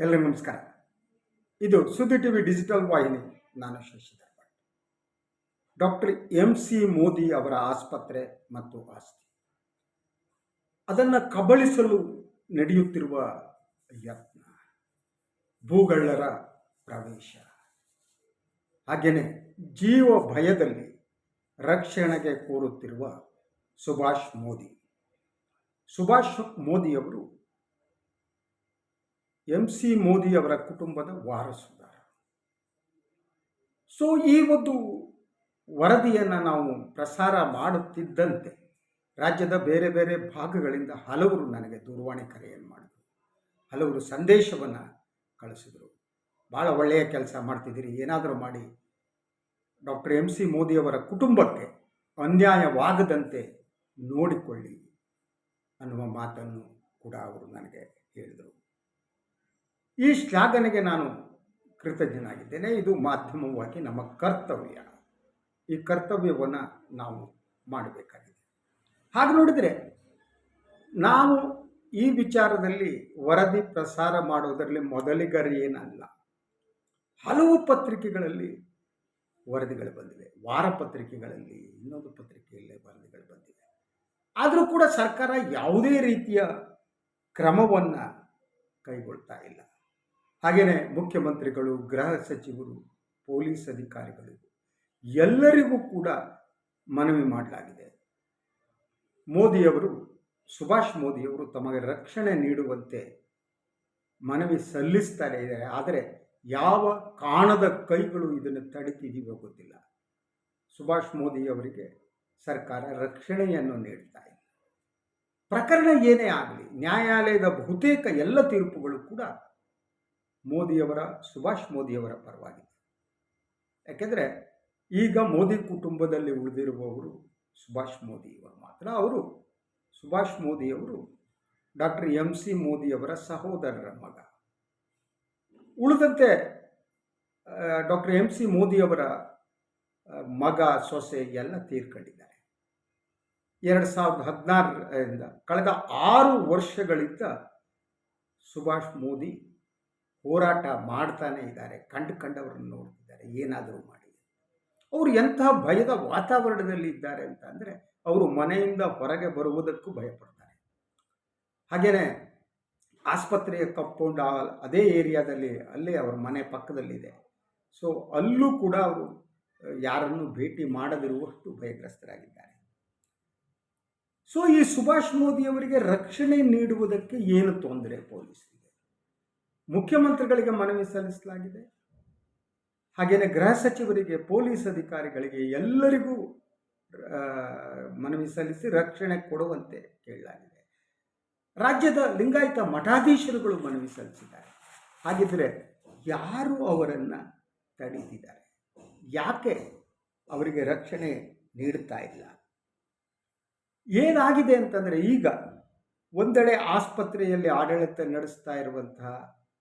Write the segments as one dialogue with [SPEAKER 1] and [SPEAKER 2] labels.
[SPEAKER 1] ಎಲ್ಲರಿಗೂ ನಮಸ್ಕಾರ. ಇದು ಸುದ್ದಿ ಟಿವಿ ಡಿಜಿಟಲ್ ವಾಹಿನಿ. ನಾನು Shashidhar doctor M C Modi ಅವರ ಆಸ್ಪತ್ರೆ ಮತ್ತು ಆಸ್ತಿ. ಅದನ್ನು ಕಬಳಿಸಲು ನಡೆಯುತ್ತಿರುವ ಯತ್ನ. ಭೂಗಳ್ಳರ ಪ್ರವೇಶ. ಹಾಗೆಯೇ ಜೀವ ಭಯದಲ್ಲಿ ರಕ್ಷಣೆಗೆ ಕೋರುತ್ತಿರುವ ಸುಭಾಷ್ ಮೋದಿ. ಸುಭಾಷ್ ಮೋದಿಯವರು ಎಂ ಸಿ ಮೋದಿ ಅವರ ಕುಟುಂಬದ ವಾರಸುದಾರ. ಸೊ ಈ ಒಂದು ವರದಿಯನ್ನು ನಾವು ಪ್ರಸಾರ ಮಾಡುತ್ತಿದ್ದಂತೆ ರಾಜ್ಯದ ಬೇರೆ ಬೇರೆ ಭಾಗಗಳಿಂದ ಹಲವರು ನನಗೆ ದೂರವಾಣಿ ಕರೆಯನ್ನು ಮಾಡಿದರು. ಹಲವರು ಸಂದೇಶವನ್ನು ಕಳಿಸಿದರು. ಭಾಳ ಒಳ್ಳೆಯ ಕೆಲಸ ಮಾಡ್ತಿದ್ದೀರಿ, ಏನಾದರೂ ಮಾಡಿ. ಡಾಕ್ಟರ್ ಎಂ ಸಿ ಮೋದಿಯವರ ಕುಟುಂಬಕ್ಕೆ ಅನ್ಯಾಯವಾಗದಂತೆ ನೋಡಿಕೊಳ್ಳಿ ಅನ್ನುವ ಮಾತನ್ನು ಕೂಡ ಅವರು ನನಗೆ ಹೇಳಿದರು. ಈ ಶ್ಲಾಘನೆಗೆ ನಾನು ಕೃತಜ್ಞನಾಗಿದ್ದೇನೆ. ಇದು ಮಾಧ್ಯಮವಾಗಿ ನಮ್ಮ ಕರ್ತವ್ಯ. ಈ ಕರ್ತವ್ಯವನ್ನು ನಾವು ಮಾಡಬೇಕಾಗಿದೆ. ಹಾಗೆ ನೋಡಿದರೆ ನಾವು ಈ ವಿಚಾರದಲ್ಲಿ ವರದಿ ಪ್ರಸಾರ ಮಾಡೋದರಲ್ಲಿ ಮೊದಲಿಗರೇನಲ್ಲ. ಹಲವು ಪತ್ರಿಕೆಗಳಲ್ಲಿ ವರದಿಗಳು ಬಂದಿವೆ. ವಾರಪತ್ರಿಕೆಗಳಲ್ಲಿ ಇನ್ನೊಂದು ಪತ್ರಿಕೆಯಲ್ಲಿ ವರದಿಗಳು ಬಂದಿವೆ. ಆದರೂ ಕೂಡ ಸರ್ಕಾರ ಯಾವುದೇ ರೀತಿಯ ಕ್ರಮವನ್ನು ಕೈಗೊಳ್ತಾ ಇಲ್ಲ. ಹಾಗೆಯೇ ಮುಖ್ಯಮಂತ್ರಿಗಳು, ಗೃಹ ಸಚಿವರು, ಪೊಲೀಸ್ ಅಧಿಕಾರಿಗಳು, ಎಲ್ಲರಿಗೂ ಕೂಡ ಮನವಿ ಮಾಡಲಾಗಿದೆ. ಮೋದಿಯವರು, ಸುಭಾಷ್ ಮೋದಿಯವರು ತಮಗೆ ರಕ್ಷಣೆ ನೀಡುವಂತೆ ಮನವಿ ಸಲ್ಲಿಸ್ತಾರೆ. ಇದ್ದಾರೆ ಆದರೆ ಯಾವ ಕಾಣದ ಕೈಗಳು ಇದನ್ನು ತಡಿತಿದೀವೋ ಗೊತ್ತಿಲ್ಲ. ಸುಭಾಷ್ ಮೋದಿಯವರಿಗೆ ಸರ್ಕಾರ ರಕ್ಷಣೆಯನ್ನು ನೀಡ್ತಾ ಇದೆ ಪ್ರಕರಣ ಏನೇ ಆಗಲಿ, ನ್ಯಾಯಾಲಯದ ಬಹುತೇಕ ಎಲ್ಲ ತೀರ್ಪುಗಳು ಕೂಡ ಮೋದಿಯವರ, ಸುಭಾಷ್ ಮೋದಿಯವರ ಪರವಾಗಿದೆ ಯಾಕೆಂದರೆ ಈಗ ಮೋದಿ ಕುಟುಂಬದಲ್ಲಿ ಉಳಿದಿರುವವರು ಸುಭಾಷ್ ಮೋದಿಯವರು ಮಾತ್ರ. ಅವರು ಸುಭಾಷ್ ಮೋದಿಯವರು, ಡಾಕ್ಟರ್ ಎಂ ಸಿ ಮೋದಿಯವರ ಸಹೋದರರ ಮಗ. ಉಳಿದಂತೆ ಡಾಕ್ಟರ್ ಎಂ ಸಿ ಮೋದಿಯವರ ಮಗ, ಸೊಸೆ ಎಲ್ಲ ತೀರ್ಕೊಂಡಿದ್ದಾರೆ. ಎರಡು ಸಾವಿರದ ಹದಿನಾರರಿಂದ, ಕಳೆದ ಆರು ವರ್ಷಗಳಿಂದ ಸುಭಾಷ್ ಮೋದಿ ಹೋರಾಟ ಮಾಡ್ತಾನೆ ಇದ್ದಾರೆ, ಕಂಡು ಕಂಡವರನ್ನು ನೋಡ್ತಿದ್ದಾರೆ, ಏನಾದರೂ ಮಾಡಿ. ಅವರು ಎಂಥ ಭಯದ ವಾತಾವರಣದಲ್ಲಿ ಇದ್ದಾರೆ ಅಂತ ಅಂದರೆ ಅವರು ಮನೆಯಿಂದ ಹೊರಗೆ ಬರುವುದಕ್ಕೂ ಭಯಪಡ್ತಾರೆ. ಹಾಗೆಯೇ ಆಸ್ಪತ್ರೆಯ ಕಂಪೌಂಡ್ ಅದೇ ಏರಿಯಾದಲ್ಲಿ ಅಲ್ಲೇ ಅವ್ರ ಮನೆ ಪಕ್ಕದಲ್ಲಿದೆ. ಸೊ ಅಲ್ಲೂ ಕೂಡ ಅವರು ಯಾರನ್ನು ಭೇಟಿ ಮಾಡದಿರುವಷ್ಟು ಭಯಗ್ರಸ್ತರಾಗಿದ್ದಾರೆ. ಸೊ ಈ ಸುಭಾಷ್ ಮೋದಿಯವರಿಗೆ ರಕ್ಷಣೆ ನೀಡುವುದಕ್ಕೆ ಏನು ತೊಂದರೆ ಪೊಲೀಸರಿಗೆ? ಮುಖ್ಯಮಂತ್ರಿಗಳಿಗೆ ಮನವಿ ಸಲ್ಲಿಸಲಾಗಿದೆ. ಹಾಗೆಯೇ ಗೃಹ ಸಚಿವರಿಗೆ, ಪೊಲೀಸ್ ಅಧಿಕಾರಿಗಳಿಗೆ ಎಲ್ಲರಿಗೂ ಮನವಿ ಸಲ್ಲಿಸಿ ರಕ್ಷಣೆ ಕೊಡುವಂತೆ ಕೇಳಲಾಗಿದೆ. ರಾಜ್ಯದ ಲಿಂಗಾಯತ ಮಠಾಧೀಶರುಗಳು ಮನವಿ ಸಲ್ಲಿಸಿದ್ದಾರೆ. ಹಾಗಿದ್ರೆ ಯಾರು ಅವರನ್ನು ತಡೆದಿದ್ದಾರೆ ಯಾಕೆ ಅವರಿಗೆ ರಕ್ಷಣೆ ನೀಡ್ತಾ ಇಲ್ಲ? ಏನಾಗಿದೆ ಅಂತಂದರೆ ಈಗ ಒಂದೆಡೆ ಆಸ್ಪತ್ರೆಯಲ್ಲಿ ಆಡಳಿತ ನಡೆಸ್ತಾ ಇರುವಂತಹ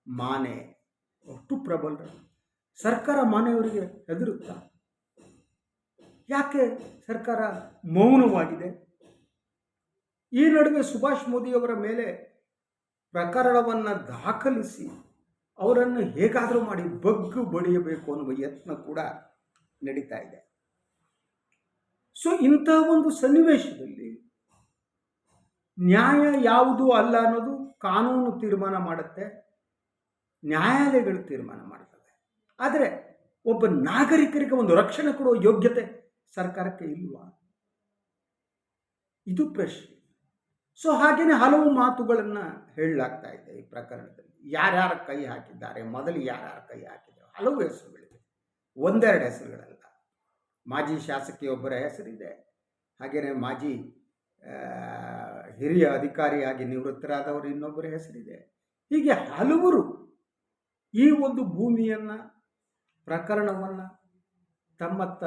[SPEAKER 1] ಮಾನೆ ಒಟ್ಟು ಪ್ರಬಲ ಸರ್ಕಾರ ಮಾನೆಯವರಿಗೆ ಹೆದರುತ್ತಾ? ಯಾಕೆ ಸರ್ಕಾರ ಮೌನವಾಗಿದೆ? ಈ ನಡುವೆ ಸುಭಾಷ್ ಮೋದಿಯವರ ಮೇಲೆ ಪ್ರಕರಣವನ್ನು ದಾಖಲಿಸಿ ಅವರನ್ನು ಹೇಗಾದರೂ ಮಾಡಿ ಬಗ್ಗು ಬಡಿಯಬೇಕು ಅನ್ನುವ ಯತ್ನ ಕೂಡ ನಡೀತಾ ಇದೆ. ಸೊ ಇಂಥ ಒಂದು ಸನ್ನಿವೇಶದಲ್ಲಿ ನ್ಯಾಯ ಯಾವುದು ಅಲ್ಲ ಅನ್ನೋದು ಕಾನೂನು ತೀರ್ಮಾನ ಮಾಡುತ್ತೆ. ನ್ಯಾಯಾಲಯಗಳು ತೀರ್ಮಾನ ಮಾಡ್ತವೆ ಆದರೆ ಒಬ್ಬ ನಾಗರಿಕರಿಗೆ ಒಂದು ರಕ್ಷಣೆ ಕೊಡುವ ಯೋಗ್ಯತೆ ಸರ್ಕಾರಕ್ಕೆ ಇಲ್ವಾ? ಇದು ಪ್ರಶ್ನೆ. ಸೊ ಹಾಗೆಯೇ ಹಲವು ಮಾತುಗಳನ್ನು ಹೇಳಲಾಗ್ತಾ ಇದೆ ಈ ಪ್ರಕರಣದಲ್ಲಿ. ಯಾರ್ಯಾರ ಕೈ ಹಾಕಿದ್ದಾರೆ? ಮೊದಲು ಯಾರ್ಯಾರ ಕೈ ಹಾಕಿದ್ದಾರೆ ಹಲವು ಹೆಸರುಗಳಿವೆ ಒಂದೆರಡು ಹೆಸರುಗಳಲ್ಲ. ಮಾಜಿ ಶಾಸಕಿಯೊಬ್ಬರ ಹೆಸರಿದೆ. ಹಾಗೆಯೇ ಮಾಜಿ ಹಿರಿಯ ಅಧಿಕಾರಿಯಾಗಿ ನಿವೃತ್ತರಾದವರು ಇನ್ನೊಬ್ಬರ ಹೆಸರಿದೆ. ಹೀಗೆ ಹಲವರು ಈ ಒಂದು ಭೂಮಿಯನ್ನು, ಪ್ರಕರಣವನ್ನು ತಮ್ಮತ್ತ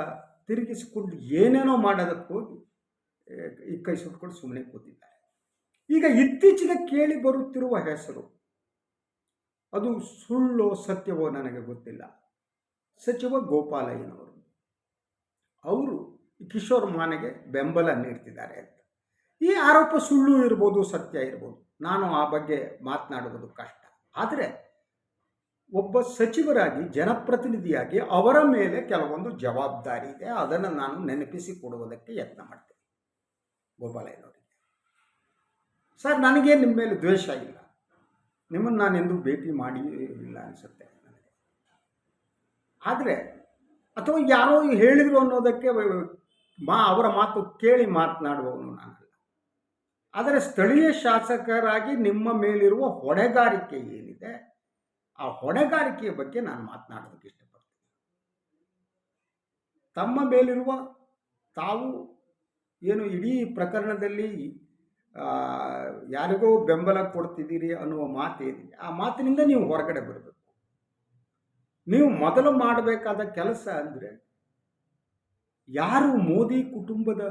[SPEAKER 1] ತಿರುಗಿಸಿಕೊಂಡು ಏನೇನೋ ಮಾಡೋದಕ್ಕೆ ಹೋಗಿ ಈ ಕೈ ಸುಟ್ಕೊಂಡು ಸುಮ್ಮನೆ ಕೂತಿದ್ದಾರೆ. ಈಗ ಇತ್ತೀಚೆಗೆ ಕೇಳಿ ಬರುತ್ತಿರುವ ಹೆಸರು, ಅದು ಸುಳ್ಳು ಸತ್ಯವೋ ನನಗೆ ಗೊತ್ತಿಲ್ಲ. ಸಚಿವ ಗೋಪಾಲಯ್ಯನವರು. ಅವರು ಕಿಶೋರ್ ಮಾನೆಗೆ ಬೆಂಬಲ ನೀಡ್ತಿದ್ದಾರೆ ಅಂತ. ಈ ಆರೋಪ ಸುಳ್ಳು ಇರ್ಬೋದು, ಸತ್ಯ ಇರ್ಬೋದು. ನಾನು ಆ ಬಗ್ಗೆ ಮಾತನಾಡುವುದು ಕಷ್ಟ. ಆದರೆ ಒಬ್ಬ ಸಚಿವರಾಗಿ, ಜನಪ್ರತಿನಿಧಿಯಾಗಿ ಅವರ ಮೇಲೆ ಕೆಲವೊಂದು ಜವಾಬ್ದಾರಿ ಇದೆ. ಅದನ್ನು ನಾನು ನೆನಪಿಸಿ ಕೊಡುವುದಕ್ಕೆ ಯತ್ನ ಮಾಡ್ತೇನೆ. ಗೋಪಾಲಯ್ಯನವರಿಗೆ. ಸರ್, ನನಗೆ ನಿಮ್ಮ ಮೇಲೆ ದ್ವೇಷ ಇಲ್ಲ. ನಿಮ್ಮನ್ನು ನಾನು ಎಂದು ಭೇಟಿ ಮಾಡಿ ಇಲ್ಲ ಅನಿಸುತ್ತೆ ಆದರೆ, ಅಥವಾ ಯಾರೋ ಹೇಳಿದರು ಅನ್ನೋದಕ್ಕೆ ಮಾ, ಅವರ ಮಾತು ಕೇಳಿ ಮಾತನಾಡುವವನು ನಾನಲ್ಲ. ಆದರೆ ಸ್ಥಳೀಯ ಶಾಸಕರಾಗಿ ನಿಮ್ಮ ಮೇಲಿರುವ ಹೊಣೆಗಾರಿಕೆ ಏನಿದೆ? ಆ ಹೊಣೆಗಾರಿಕೆಯ ಬಗ್ಗೆ ನಾನು ಮಾತನಾಡೋದಕ್ಕೆ ಇಷ್ಟಪಡ್ತೀನಿ. ತಮ್ಮ ಮೇಲಿರುವ ತಾವು ಏನು ಇಡೀ ಪ್ರಕರಣದಲ್ಲಿ ಯಾರಿಗೋ ಬೆಂಬಲ ಕೊಡ್ತಿದ್ದೀರಿ ಅನ್ನುವ ಮಾತೇನಿದೆ ಆ ಮಾತಿನಿಂದ ನೀವು ಹೊರಗಡೆ ಬರಬೇಕು. ನೀವು ಮೊದಲು ಮಾಡಬೇಕಾದ ಕೆಲಸ ಅಂದರೆ, ಯಾರು ಮೋದಿ ಕುಟುಂಬದ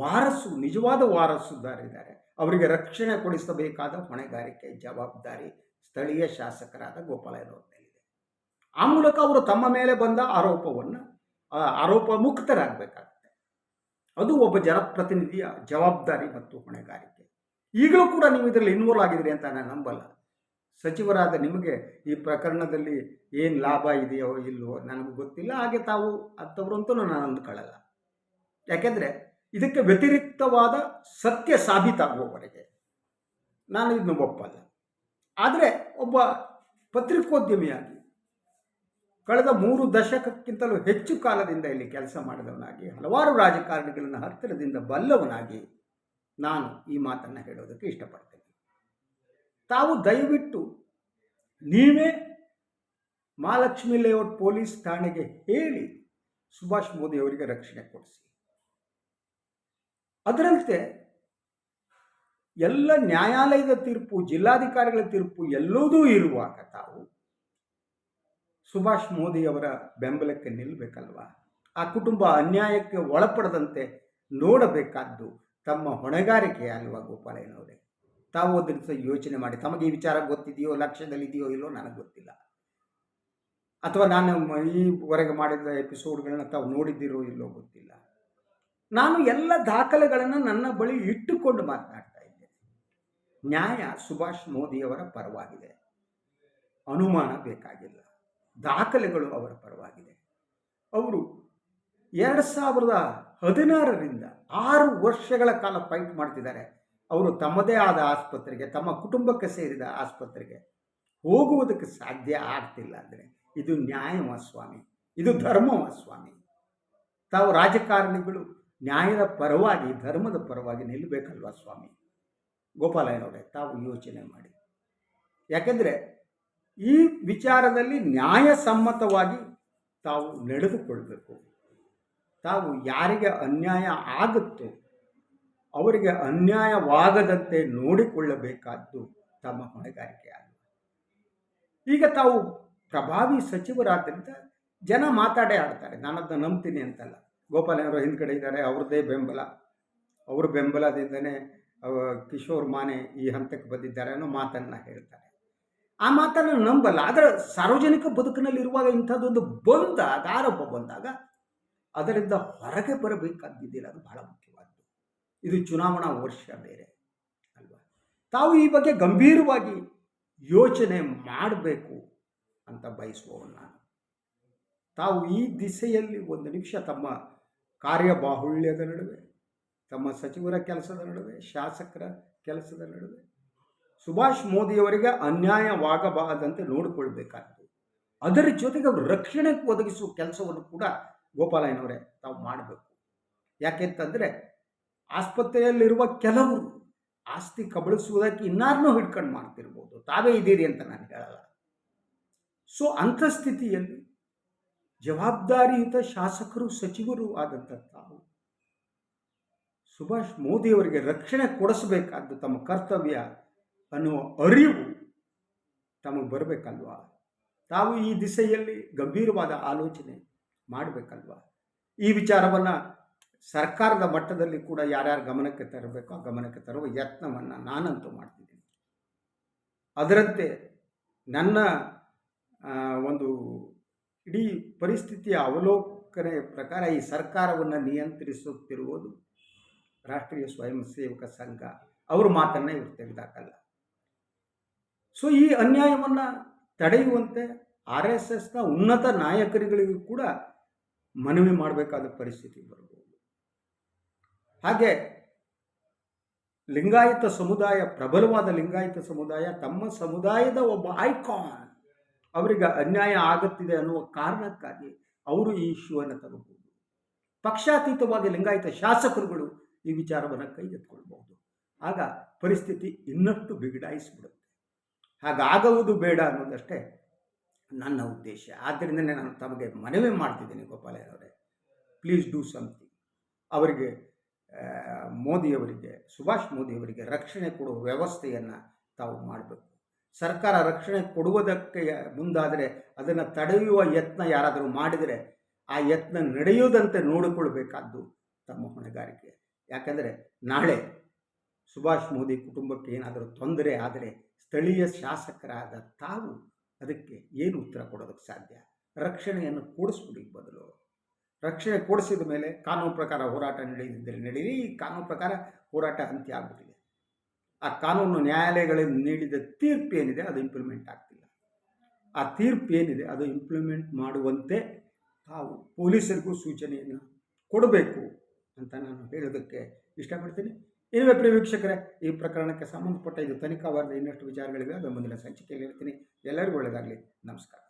[SPEAKER 1] ವಾರಸು, ನಿಜವಾದ ವಾರಸುದಾರಿದ್ದಾರೆ, ಅವರಿಗೆ ರಕ್ಷಣೆ ಕೊಡಿಸಬೇಕಾದ ಹೊಣೆಗಾರಿಕೆ ಜವಾಬ್ದಾರಿ ಸ್ಥಳೀಯ ಶಾಸಕರಾದ ಗೋಪಾಲಯ್ಯನವರ ಮೇಲಿದೆ. ಆ ಮೂಲಕ ಅವರು ತಮ್ಮ ಮೇಲೆ ಬಂದ ಆರೋಪವನ್ನು ಆರೋಪ ಮುಕ್ತರಾಗಬೇಕಾಗುತ್ತೆ. ಅದು ಒಬ್ಬ ಜನಪ್ರತಿನಿಧಿಯ ಜವಾಬ್ದಾರಿ ಮತ್ತು ಹೊಣೆಗಾರಿಕೆ. ಈಗಲೂ ಕೂಡ ನೀವು ಇದರಲ್ಲಿ ಇನ್ವಾಲ್ವ್ ಆಗಿದ್ದೀರಿ ಅಂತ ನಾನು ನಂಬಲ್ಲ. ಸಚಿವರಾದ ನಿಮಗೆ ಈ ಪ್ರಕರಣದಲ್ಲಿ ಏನು ಲಾಭ ಇದೆಯೋ ಇಲ್ಲವೋ ನನಗೂ ಗೊತ್ತಿಲ್ಲ. ಹಾಗೆ ತಾವು ಅಂಥವ್ರು ಅಂತೂ ನಾನು ಅಂದ್ಕೊಳ್ಳಲ್ಲ. ಯಾಕೆಂದರೆ ಇದಕ್ಕೆ ವ್ಯತಿರಿಕ್ತವಾದ ಸತ್ಯ ಸಾಬೀತಾಗುವವರೆಗೆ ನಾನು ಇದನ್ನು ಒಪ್ಪಲ್ಲ. ಆದರೆ ಒಬ್ಬ ಪತ್ರಿಕೋದ್ಯಮಿಯಾಗಿ ಕಳೆದ ಮೂರು ದಶಕಕ್ಕಿಂತಲೂ ಹೆಚ್ಚು ಕಾಲದಿಂದ ಇಲ್ಲಿ ಕೆಲಸ ಮಾಡಿದವನಾಗಿ, ಹಲವಾರು ರಾಜಕಾರಣಿಗಳನ್ನು ಹತ್ತಿರದಿಂದ ಬಲ್ಲವನಾಗಿ ನಾನು ಈ ಮಾತನ್ನು ಹೇಳೋದಕ್ಕೆ ಇಷ್ಟಪಡ್ತೇನೆ. ತಾವು ದಯವಿಟ್ಟು ನೀವೇ ಮಹಾಲಕ್ಷ್ಮಿ ಲೇಔಟ್ ಪೊಲೀಸ್ ಠಾಣೆಗೆ ಹೇಳಿ ಸುಭಾಷ್ ಮೋದಿ ಅವರಿಗೆ ರಕ್ಷಣೆ ಕೊಡಿಸಿ. ಅದರಂತೆ ಎಲ್ಲ ನ್ಯಾಯಾಲಯದ ತೀರ್ಪು, ಜಿಲ್ಲಾಧಿಕಾರಿಗಳ ತೀರ್ಪು ಎಲ್ಲದೂ ಇರುವಾಗ ತಾವು ಸುಭಾಷ್ ಮೋದಿ ಅವರ ಬೆಂಬಲಕ್ಕೆ ನಿಲ್ಲಬೇಕಲ್ವಾ ಆ ಕುಟುಂಬ ಅನ್ಯಾಯಕ್ಕೆ ಒಳಪಡದಂತೆ ನೋಡಬೇಕಾದ್ದು ತಮ್ಮ ಹೊಣೆಗಾರಿಕೆ ಅಲ್ವಾ ಗೋಪಾಲಯ್ಯನವರೇ ತಾವು ಒಂದು ದಿವಸ ಯೋಚನೆ ಮಾಡಿ, ತಮಗೆ ಈ ವಿಚಾರ ಗೊತ್ತಿದೆಯೋ, ಲಕ್ಷ್ಯದಲ್ಲಿದೆಯೋ ಇಲ್ಲೋ ನನಗೆ ಗೊತ್ತಿಲ್ಲ. ಅಥವಾ ನಾನು ಈವರೆಗೆ ಮಾಡಿದ ಎಪಿಸೋಡ್ಗಳನ್ನ ತಾವು ನೋಡಿದ್ದೀರೋ ಇಲ್ಲೋ ಗೊತ್ತಿಲ್ಲ. ನಾನು ಎಲ್ಲ ದಾಖಲೆಗಳನ್ನು ನನ್ನ ಬಳಿ ಇಟ್ಟುಕೊಂಡು ಮಾತನಾಡ್ತಾ ಇದ್ದೇನೆ ನ್ಯಾಯ ಸುಭಾಷ್ ಮೋದಿಯವರ ಪರವಾಗಿದೆ. ಅನುಮಾನ ಬೇಕಾಗಿಲ್ಲ. ದಾಖಲೆಗಳು ಅವರ ಪರವಾಗಿದೆ. ಅವರು ಎರಡು ಸಾವಿರದ ಹದಿನಾರರಿಂದ ಆರು ವರ್ಷಗಳ ಕಾಲ ಫೈಟ್ ಮಾಡ್ತಿದ್ದಾರೆ. ಅವರು ತಮ್ಮದೇ ಆದ ಆಸ್ಪತ್ರೆಗೆ, ತಮ್ಮ ಕುಟುಂಬಕ್ಕೆ ಸೇರಿದ ಆಸ್ಪತ್ರೆಗೆ ಹೋಗುವುದಕ್ಕೆ ಸಾಧ್ಯ ಆಗ್ತಿಲ್ಲ ಅಂದರೆ ಇದು ನ್ಯಾಯವ ಸ್ವಾಮಿ, ಇದು ಧರ್ಮವ ಸ್ವಾಮಿ. ತಾವು ರಾಜಕಾರಣಿಗಳು, ನ್ಯಾಯದ ಪರವಾಗಿ, ಧರ್ಮದ ಪರವಾಗಿ ನಿಲ್ಲಬೇಕಲ್ವಾ ಸ್ವಾಮಿ? ಗೋಪಾಲಯ್ಯನವರೇ, ತಾವು ಯೋಚನೆ ಮಾಡಿ. ಯಾಕೆಂದರೆ ಈ ವಿಚಾರದಲ್ಲಿ ನ್ಯಾಯಸಮ್ಮತವಾಗಿ ತಾವು ನಡೆದುಕೊಳ್ಬೇಕು. ತಾವು ಯಾರಿಗೆ ಅನ್ಯಾಯ ಆಗುತ್ತೋ, ಅವರಿಗೆ ಅನ್ಯಾಯವಾಗದಂತೆ ನೋಡಿಕೊಳ್ಳಬೇಕಾದ್ದು ತಮ್ಮ ಹೊಣೆಗಾರಿಕೆ ಆಗಿದೆ ಈಗ ತಾವು ಪ್ರಭಾವಿ ಸಚಿವರಾದ್ದರಿಂದ ಜನ ಮಾತಾಡೇ ಆಡ್ತಾರೆ. ನಾನು ಅದನ್ನ ನಂಬ್ತೀನಿ ಅಂತಲ್ಲ. ಗೋಪಾಲಯ್ಯನವರು ಹಿಂದ್ಗಡೆ ಇದ್ದಾರೆ, ಅವ್ರದ್ದೇ ಬೆಂಬಲ. ಅವ್ರ ಬೆಂಬಲದಿಂದನೇ ಕಿಶೋರ್ ಮಾನೆ ಈ ಹಂತಕ್ಕೆ ಬಂದಿದ್ದಾರೆ ಅನ್ನೋ ಮಾತನ್ನು ಹೇಳ್ತಾರೆ. ಆ ಮಾತನ್ನು ನಂಬಲ್ಲ. ಆದರೆ ಸಾರ್ವಜನಿಕ ಬದುಕಿನಲ್ಲಿರುವಾಗ ಇಂಥದ್ದೊಂದು ಬಂದಾಗ ಆರೋಪ ಬಂದಾಗ ಅದರಿಂದ ಹೊರಗೆ ಬರಬೇಕಾಗಿದ್ದಿಲ್ಲ. ಅದು ಬಹಳ ಮುಖ್ಯವಾದ್ದು. ಇದು ಚುನಾವಣಾ ವರ್ಷ ಬೇರೆ ಅಲ್ವಾ? ತಾವು ಈ ಬಗ್ಗೆ ಗಂಭೀರವಾಗಿ ಯೋಚನೆ ಮಾಡಬೇಕು ಅಂತ ಬಯಸುವವನು ನಾನು. ತಾವು ಈ ದಿಸೆಯಲ್ಲಿ ಒಂದು ನಿಮಿಷ ತಮ್ಮ ಕಾರ್ಯಬಾಹುಳ್ಯದ ನಡುವೆ ತಮ್ಮ ಸಚಿವರ ಕೆಲಸದ ನಡುವೆ, ಶಾಸಕರ ಕೆಲಸದ ನಡುವೆ. ಸುಭಾಷ್ ಮೋದಿಯವರಿಗೆ ಅನ್ಯಾಯವಾಗಬಾರದಂತೆ ನೋಡಿಕೊಳ್ಬೇಕಾಗ್ತದೆ ಅದರ ಜೊತೆಗೆ ಅವರು ರಕ್ಷಣೆ ಒದಗಿಸುವ ಕೆಲಸವನ್ನು ಕೂಡ ಗೋಪಾಲಯ್ಯನವರೇ ತಾವು ಮಾಡಬೇಕು. ಯಾಕೆಂತಂದರೆ ಆಸ್ಪತ್ರೆಯಲ್ಲಿರುವ ಕೆಲವರು ಆಸ್ತಿ ಕಬಳಿಸುವುದಕ್ಕೆ ಇನ್ನಾರನ್ನೂ ಹಿಡ್ಕೊಂಡು ಮಾಡ್ತಿರ್ಬೋದು. ತಾವೇ ಇದ್ದೀರಿ ಅಂತ ನಾನು ಹೇಳಲ್ಲ. ಸೊ, ಅಂಥ ಸ್ಥಿತಿಯಲ್ಲಿ ಜವಾಬ್ದಾರಿಯುತ ಶಾಸಕರು, ಸಚಿವರು ಆದಂಥ ತಾವು ಸುಭಾಷ್ ಮೋದಿಯವರಿಗೆ ರಕ್ಷಣೆ ಕೊಡಿಸಬೇಕಾದ್ದು ತಮ್ಮ ಕರ್ತವ್ಯ ಅನ್ನುವ ಅರಿವು ತಮಗೆ ಬರಬೇಕಲ್ವಾ? ತಾವು ಈ ದಿಸೆಯಲ್ಲಿ ಗಂಭೀರವಾದ ಆಲೋಚನೆ ಮಾಡಬೇಕಲ್ವಾ? ಈ ವಿಚಾರವನ್ನು ಸರ್ಕಾರದ ಮಟ್ಟದಲ್ಲಿ ಕೂಡ ಯಾರ್ಯಾರು ಗಮನಕ್ಕೆ ತರಬೇಕೋ ಆ ಗಮನಕ್ಕೆ ತರುವ ಯತ್ನವನ್ನು ನಾನಂತೂ ಮಾಡ್ತಿದ್ದೀನಿ. ಅದರಂತೆ ನನ್ನ ಒಂದು ಇಡೀ ಪರಿಸ್ಥಿತಿಯ ಅವಲೋಕನೆ ಪ್ರಕಾರ ಈ ಸರ್ಕಾರವನ್ನು ನಿಯಂತ್ರಿಸುತ್ತಿರುವುದು ರಾಷ್ಟ್ರೀಯ ಸ್ವಯಂ ಸೇವಕ ಸಂಘ, ಅವ್ರ ಮಾತನ್ನು ಇವರು ತೆಗೆದಾಕಲ್ಲ. ಸೊ ಈ ಅನ್ಯಾಯವನ್ನು ತಡೆಯುವಂತೆ ಆರ್ ಎಸ್ ಎಸ್ನ ಉನ್ನತ ನಾಯಕರುಗಳಿಗೂ ಕೂಡ ಮನವಿ ಮಾಡಬೇಕಾದ ಪರಿಸ್ಥಿತಿ ಬರಬಹುದು. ಹಾಗೆ ಲಿಂಗಾಯತ ಸಮುದಾಯ, ಪ್ರಬಲವಾದ ಲಿಂಗಾಯತ ಸಮುದಾಯ, ತಮ್ಮ ಸಮುದಾಯದ ಒಬ್ಬ ಐಕಾನ್ ಅವರಿಗೆ ಅನ್ಯಾಯ ಆಗುತ್ತಿದೆ ಅನ್ನುವ ಕಾರಣಕ್ಕಾಗಿ ಅವರು ಈ ಇಶ್ಯೂವನ್ನು ತರಬಹುದು. ಪಕ್ಷಾತೀತವಾಗಿ ಲಿಂಗಾಯತ ಶಾಸಕರುಗಳು ಈ ವಿಚಾರವನ್ನು ಕೈಗೆತ್ಕೊಳ್ಬಹುದು ಆಗ ಪರಿಸ್ಥಿತಿ ಇನ್ನಷ್ಟು ಬಿಗಡಾಯಿಸಿಬಿಡುತ್ತೆ. ಹಾಗಾಗುವುದು ಬೇಡ ಅನ್ನೋದಷ್ಟೇ ನನ್ನ ಉದ್ದೇಶ. ಆದ್ದರಿಂದಲೇ ನಾನು ತಮಗೆ ಮನವಿ ಮಾಡ್ತಿದ್ದೀನಿ ಗೋಪಾಲಯ್ಯನವರೇ. ಪ್ಲೀಸ್ ಡೂ ಸಮಥಿಂಗ್ ಅವರಿಗೆ ಮೋದಿಯವರಿಗೆ, ಸುಭಾಷ್ ಮೋದಿಯವರಿಗೆ ರಕ್ಷಣೆ ಕೊಡುವ ವ್ಯವಸ್ಥೆಯನ್ನು ತಾವು ಮಾಡಬೇಕು. ಸರ್ಕಾರ ರಕ್ಷಣೆ ಕೊಡುವುದಕ್ಕೆ ಮುಂದಾದರೆ ಅದನ್ನು ತಡೆಯುವ ಯತ್ನ ಯಾರಾದರೂ ಮಾಡಿದರೆ ಆ ಯತ್ನ ನಡೆಯುವುದಂತೆ ನೋಡಿಕೊಳ್ಬೇಕಾದ್ದು ತಮ್ಮ ಹೊಣೆಗಾರಿಕೆ. ಯಾಕಂದರೆ ನಾಳೆ ಸುಭಾಷ್ ಮೋದಿ ಕುಟುಂಬಕ್ಕೆ ಏನಾದರೂ ತೊಂದರೆ ಆದರೆ ಸ್ಥಳೀಯ ಶಾಸಕರಾದ ತಾವು ಅದಕ್ಕೆ ಏನು ಉತ್ತರ ಕೊಡೋದಕ್ಕೆ ಸಾಧ್ಯ? ರಕ್ಷಣೆಯನ್ನು ಕೊಡಿಸ್ಬಿಡಿ ಬದಲು. ರಕ್ಷಣೆ ಕೂಡಿಸಿದ ಮೇಲೆ ಕಾನೂನು ಪ್ರಕಾರ ಹೋರಾಟ ನಡೆಯದಿದ್ದರೆ ನಡೀಲಿ ಈ ಕಾನೂನು ಪ್ರಕಾರ ಹೋರಾಟ ಅಂತ್ಯ ಆಗ್ಬಿಟ್ಟಿದೆ. ಆ ಕಾನೂನು ನ್ಯಾಯಾಲಯಗಳಿಂದ ನೀಡಿದ ತೀರ್ಪು ಏನಿದೆ ಅದು ಇಂಪ್ಲಿಮೆಂಟ್ ಆಗ್ತಿಲ್ಲ. ಆ ತೀರ್ಪು ಏನಿದೆ ಅದು ಇಂಪ್ಲಿಮೆಂಟ್ ಮಾಡುವಂತೆ ತಾವು ಪೊಲೀಸರಿಗೂ ಸೂಚನೆಯನ್ನು ಕೊಡಬೇಕು. ಅಂತ ನಾನು ಹೇಳೋದಕ್ಕೆ ಇಷ್ಟಪಡ್ತೀನಿ. ಇನ್ನು ಪ್ರಿಯ ವೀಕ್ಷಕರೇ, ಈ ಪ್ರಕರಣಕ್ಕೆ ಸಂಬಂಧಪಟ್ಟ ಇದು ತನಿಖಾ ವಾರದ ಇನ್ನಷ್ಟು ವಿಚಾರಗಳಿವೆ. ಅದು ಮುಂದಿನ ಸಂಚಿಕೆಯಲ್ಲಿ ಇರ್ತೀನಿ ಎಲ್ಲರಿಗೂ ಒಳ್ಳೆಯದಾಗಲಿ. ನಮಸ್ಕಾರ.